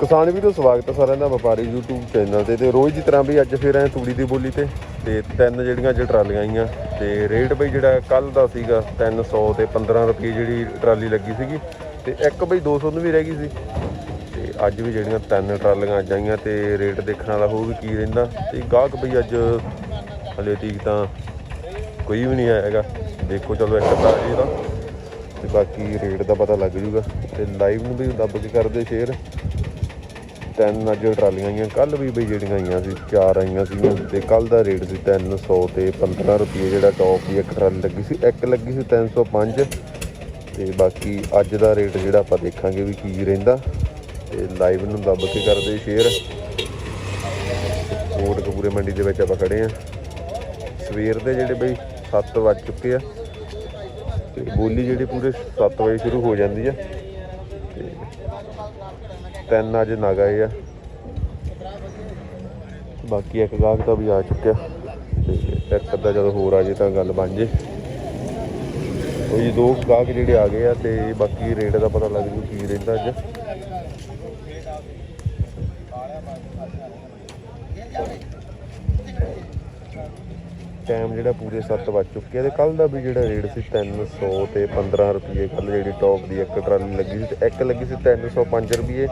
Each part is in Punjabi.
ਕਿਸਾਨ ਵੀਰੋ, ਸਵਾਗਤ ਹੈ ਸਾਰਿਆਂ ਦਾ ਵਪਾਰੀ YouTube ਚੈਨਲ ਤੇ। ਤੇ ਰੋਜ਼ ਦੀ ਤਰ੍ਹਾਂ ਵੀ ਅੱਜ ਫੇਰ ਆਏ ਤੂੜੀ ਦੀ ਬੋਲੀ ਤੇ। ਤੇ ਤਿੰਨ ਜਿਹੜੀਆਂ ਅੱਜ ਟਰਾਲੀਆਂ ਆਈਆਂ। ਤੇ ਰੇਟ ਬਈ ਜਿਹੜਾ ਕੱਲ ਦਾ ਸੀਗਾ 300 ਤੇ 15 ਰੁਪਏ ਜਿਹੜੀ ਟਰਾਲੀ ਲੱਗੀ ਸੀਗੀ। ਤੇ ਇੱਕ ਬਈ 200 ਨੂੰ ਵੀ ਰਹਿ ਗਈ ਸੀ। ਤੇ ਅੱਜ ਵੀ ਜਿਹੜੀਆਂ ਤਿੰਨ ਟਰਾਲੀਆਂ ਅੱਜ ਆਈਆਂ ਤੇ ਰੇਟ ਦੇਖਣ ਵਾਲਾ ਹੋਊ ਵੀ ਕੀ ਰਹਿੰਦਾ। ਤੇ ਗਾਹਕ ਬਈ ਅੱਜ ਹਲੇ ਠੀਕ ਤਾਂ ਕੋਈ ਵੀ ਨਹੀਂ ਆਇਆ ਹੈਗਾ ਦੇਖੋ ਚਲੋ ਇੱਕ ਤਾਂ ਇਹਦਾ। ਤੇ ਬਾਕੀ ਰੇਟ ਦਾ ਪਤਾ ਲੱਗ ਜੂਗਾ। ਤੇ ਲਾਈਵ ਨੂੰ ਵੀ ਦੱਬ ਕੇ ਕਰਦੇ ਸ਼ੇਅਰ ਤਿੰਨ ਅੱਜ ਟਰਾਲੀਆਂ ਆਈਆਂ ਕੱਲ ਵੀ ਬਈ ਜਿਹੜੀਆਂ ਆਈਆਂ ਸੀ, ਚਾਰ ਆਈਆਂ ਸੀਗੀਆਂ ਤੇ ਕੱਲ ਦਾ ਰੇਟ ਸੀ 300 ਤੇ 15 ਰੁਪਏ ਜਿਹੜਾ ਟੌਪ ਦੀ ਇੱਕ ਟਰਾਲੀ ਲੱਗੀ ਸੀ, ਇੱਕ ਲੱਗੀ ਸੀ 305 ਤੇ ਬਾਕੀ ਅੱਜ ਦਾ ਰੇਟ ਜਿਹੜਾ ਆਪਾਂ ਦੇਖਾਂਗੇ ਵੀ ਕੀ ਰਹਿੰਦਾ ਤੇ ਲਾਈਵ ਨੂੰ ਦੱਬ ਕੇ ਕਰਦੇ ਸ਼ੇਅਰ ਕੋਟ ਕਪੂਰੇ ਮੰਡੀ ਦੇ ਵਿੱਚ ਆਪਾਂ ਖੜੇ ਆ। ਸਵੇਰ ਦੇ ਜਿਹੜੇ ਬਈ 7 ਵੱਜ ਚੁੱਕੇ ਆ ਤੇ ਬੋਲੀ ਜਿਹੜੀ ਪੂਰੇ 7 ਵਜੇ ਸ਼ੁਰੂ ਹੋ ਜਾਂਦੀ ਆ। ਤਿੰਨ ਅੱਜ ਨਗ ਆਏ ਆ। ਬਾਕੀ ਇੱਕ ਗਾਹਕ ਤਾਂ ਵੀ ਆ ਚੁੱਕਿਆ। ਤੇ ਇੱਕ ਅੱਧਾ ਜਦੋਂ ਹੋਰ ਆ ਜੇ ਤਾਂ ਗੱਲ ਬਣ ਜੇ। ਉਹ ਜੀ ਦੋ ਗਾਹਕ ਜਿਹੜੇ ਆ ਗਏ ਆ ਤੇ ਬਾਕੀ ਰੇਟ ਦਾ ਪਤਾ ਲੱਗ ਜੂ ਕੀ ਰਹਿੰਦਾ ਅੱਜ। ਟਾਈਮ ਜਿਹੜਾ ਪੂਰੇ 7 ਵੱਜ ਚੁੱਕੇ ਆ ਤੇ ਕੱਲ ਦਾ ਵੀ ਜਿਹੜਾ ਰੇਟ ਸੀ 300 ਤੇ 15 ਰੁਪਏ ਕੱਲ, ਜਿਹੜੀ ਟੌਪ ਦੀ ਇੱਕ ਟਰਾਲੀ ਲੱਗੀ ਸੀ ਤੇ ਇੱਕ ਲੱਗੀ ਸੀ 305 ਰੁਪਏ।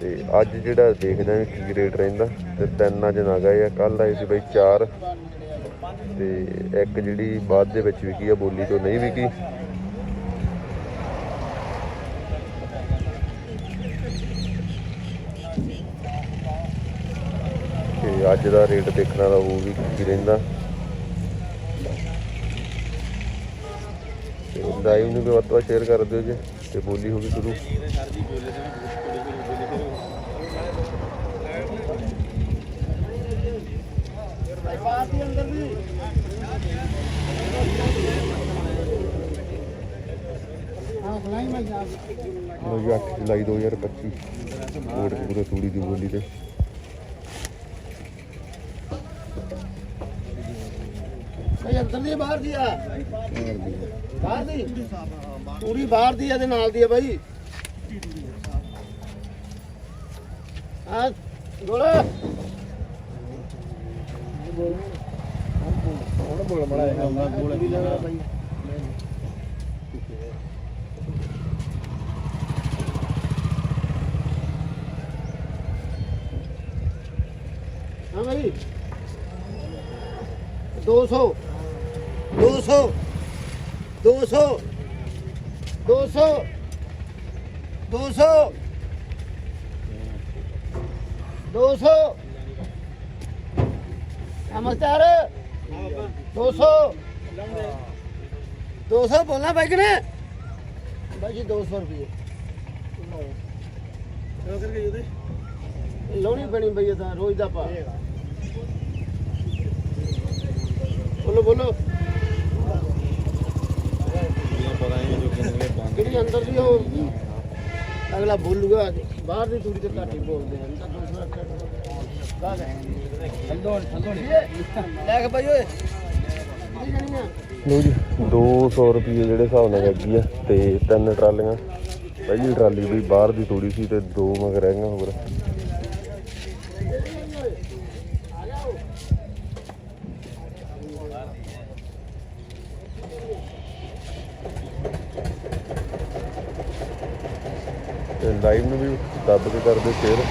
ਤੇ ਅੱਜ ਜਿਹੜਾ ਦੇਖਦੇ ਹਾਂ ਕੀ ਰੇਟ ਰਹਿੰਦਾ ਤੇ ਤਿੰਨ ਅੱਜ ਨਗ ਆਏ ਆ ਕੱਲ ਆਏ ਸੀ ਬਈ 4 ਤੇ ਇੱਕ ਜਿਹੜੀ ਬਾਅਦ ਦੇ ਵਿੱਚ ਵਿਕੀ ਆ, ਬੋਲੀ ਤੋਂ ਨਹੀਂ ਵਿਕੀ। ਤੇ ਅੱਜ ਦਾ ਰੇਟ ਦੇਖਣਾ ਵਾਲਾ ਉਹ ਵੀ ਕੀ ਰਹਿੰਦਾ। ਤੇ ਲਾਈਵ ਨੂੰ ਵੀ ਵੱਧ ਤੋਂ ਸ਼ੇਅਰ ਕਰ ਦਿਓ ਜੀ, ਤੇ ਬੋਲੀ ਹੋ ਗਈ ਸ਼ੁਰੂ। ਲਓ ਜੀ 8 ਜੁਲਾਈ 2025 ਕੋਟ ਪੂਰੇ ਤੂੜੀ ਦੀ ਬੋਲੀ ਤੇ। ਅੰਦਰ ਦੀ ਬਾਹਰ ਦੀ ਆ। ਬਾਹਰ ਦੀ? ਪੂਰੀ ਬਾਹਰ ਦੀ ਆ ਨਾਲ ਦੀ ਆ ਬਾਈ। ਆ, ਗੋਲਾ। ਹੁਣ ਬੋਲ ਮੜਾ ਹੈਗਾ ਬੋਲ ਵੀ ਲੈਣਾ ਬਾਈ। ਹਾਂ ਬਾਈ 200 200 200 200 200 200 ਨਮਸਕਾਰ। 200 200 ਬੋਲਣਾ ਬਾਈ ਨੇ ਬਾਈ ਜੀ 200 ਰੁਪਏ ਲਾਉਣੀ ਪੈਣੀ ਭਈਆ ਤਾਂ, ਰੋਜ਼ ਦਾ ਪਾ ਬੋਲੋ ਬੋਲੋ। ਜਿਹੜੀ ਅੰਦਰ ਦੀ ਉਹ। ਅਗਲਾ ਬੋਲੂਗਾ, ਬਾਹਰ ਦੀ ਤੂੜੀ ਤੇ ਘੱਟ ਹੀ ਬੋਲਦੇ ਆ। ਅੰਦਰ ਦੂਸਰਾ ਘੱਟ ਠੰਡੋ ਠੰਡੋ ਲੈ ਕੇ ਭਾਈ ਓਏ। ਲੋ ਜੀ 200 ਰੁਪਏ ਜਿਹੜੇ ਹਿਸਾਬ ਨਾਲ ਲੱਗੀ ਆ ਤੇ ਤਿੰਨ ਟਰਾਲੀਆਂ। ਪਹਿਲੀ ਟਰਾਲੀ ਵੀ ਬਾਹਰ ਦੀ ਤੋੜੀ ਸੀ ਤੇ ਦੋ ਮਗਰ ਰਹਿ ਗਈਆਂ ਹੋਰ। ਲਾਈਵ ਨੂੰ ਵੀ ਦੱਬ ਕੇ ਕਰ ਸ਼ੇਅਰ।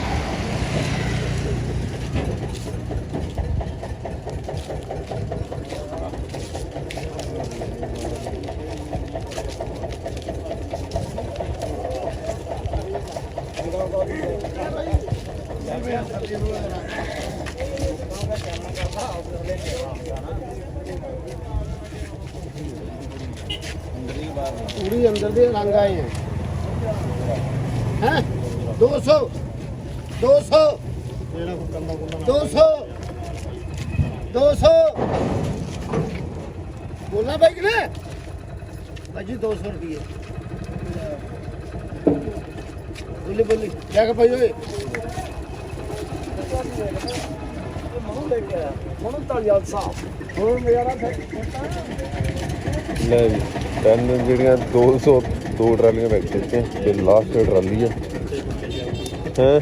ਪੂਰੀ ਅੰਦਰ ਦੇ ਰੰਗ ਆਏ ਹੈ ਹੈ? 200 200 200 200 ਬੋਲਣਾ ਭਾਈ ਕਿ ਨਾ ਭਾਜੀ 200 ਰੁਪਏ ਬੋਲੀ ਬੋਲੀ। ਜਾ ਕੇ ਭਾਈ ਓਏ। ਲੈ ਜੀ, ਤਿੰਨ ਜਿਹੜੀਆਂ 200 ਦੋ ਟਰਾਲੀਆਂ ਵਿੱਚ ਖਿੱਚੇ ਤੇ ਲਾਸਟ ਟਰਾਲੀ ਆ। ਹੈ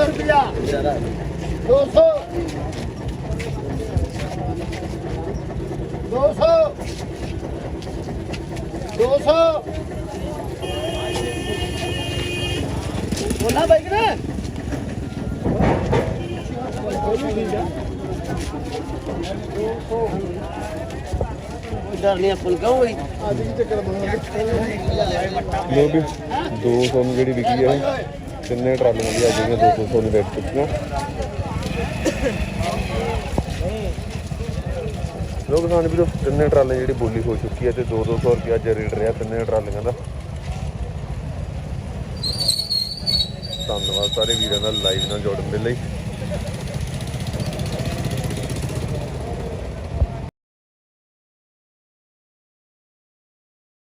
200 ਰੁਪਿਆ 200 200 200 ਬੋਲਾ ਬਾਈ ਕਰੇ ਡਰ ਨਹੀਂ ਆਪਾਂ ਕਹੋ ਬਈ ਅੱਜ ਕੀ ਚੱਕਰ ਬਣਾ ਲੋ ਵੀ 200 ਨੂੰ ਜਿਹੜੀ ਵਿਕੀ ਹੈ ਤਿੰਨੇ ਟਰਾਲੀਆਂ ਦੀ ਅੱਜ ਦੀਆਂ 200 ਨੂੰ ਵੇਚ ਚੁੱਕੀਆਂ ਲੋਕ ਕਿਸਾਨ ਵੀਰੋ, ਤਿੰਨੇ ਟਰਾਲੇ ਜਿਹੜੀ ਬੋਲੀ ਹੋ ਚੁੱਕੀ ਹੈ ਤੇ 2-200 ਰੁਪਏ ਅੱਜ ਰੇਟ ਰਿਹਾ ਤਿੰਨੇ ਟਰਾਲੀਆਂ ਦਾ। ਧੰਨਵਾਦ ਸਾਰੇ ਵੀਰਾਂ ਦਾ ਲਾਈਵ ਨਾਲ ਜੁੜਨ ਦੇ ਲਈ।